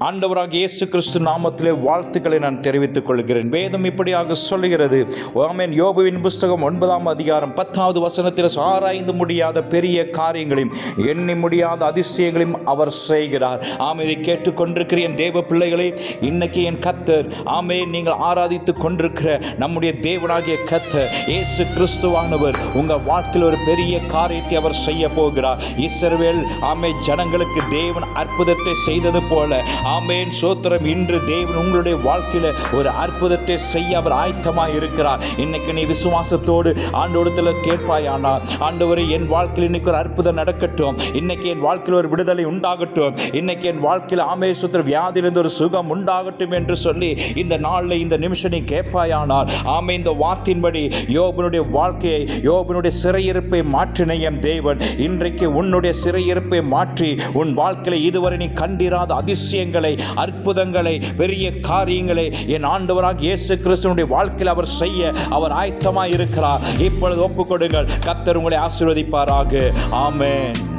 ஆண்டவராக இயேசு கிறிஸ்து நாமத்திலே வாழ்த்துக்களை நான் தெரிவித்துக் கொள்கிறேன். வேதம் இப்படியாக சொல்லுகிறது. ஆமென். யோபுவின் புஸ்தகம் ஒன்பதாம் அதிகாரம் பத்தாவது வசனத்தில் ஆராய்ந்து முடியாத பெரிய காரியங்களையும் எண்ணி முடியாத அதிசயங்களையும் அவர் செய்கிறார். ஆமே இதை கேட்டுக்கொண்டிருக்கிற என் தேவ பிள்ளைகளை இன்னைக்கு என் கத்தர் ஆமே நீங்கள் ஆராதித்து கொண்டிருக்கிற நம்முடைய தேவனாகிய கத்தர் இயேசு கிறிஸ்துவானவர் உங்கள் வாழ்க்கையில் ஒரு பெரிய காரியத்தை அவர் செய்ய போகிறார். இஸ்ரவேல் ஆமே ஜனங்களுக்கு தேவன் அற்புதத்தை செய்தது போல ஆமேன். சோத்திரம் இன்று தேவன் உங்களுடைய வாழ்க்கையில் ஒரு அற்புதத்தை செய்ய அவர் ஆயத்தமாக இருக்கிறார். இன்னைக்கு நீ விசுவாசத்தோடு ஆண்டோடத்தில் கேட்பாயானா? ஆண்டவரே என் வாழ்க்கையில் இன்னைக்கு ஒரு அற்புதம் நடக்கட்டும். இன்னைக்கு என் வாழ்க்கையில் ஒரு விடுதலை உண்டாகட்டும். இன்னைக்கு என் வாழ்க்கையில் ஆமே சுத்திர வியாதியிலிருந்து ஒரு சுகம் உண்டாகட்டும் என்று சொல்லி இந்த நாளில் இந்த நிமிஷம் நீ கேட்பாயானால் ஆமே இந்த வார்த்தையின்படி யோபனுடைய வாழ்க்கையை யோபனுடைய சிறையிருப்பை மாற்றினையம் என் தேவன். இன்றைக்கு உன்னுடைய சிறையிருப்பை மாற்றி உன் வாழ்க்கையில் இதுவரை நீ கண்டிராத அதிசயங்கள் அற்புதங்களை பெரிய காரியங்களை என் ஆண்டவராக இயேசு கிறிஸ்துவனுடைய வாழ்க்கையில் அவர் செய்ய அவர் ஆயத்தமாக இருக்கிறார் இப்பொழுது ஒப்புக்கொடுங்கள். கத்தர் உங்களை ஆசீர்வதிப்பாராக. ஆமென்.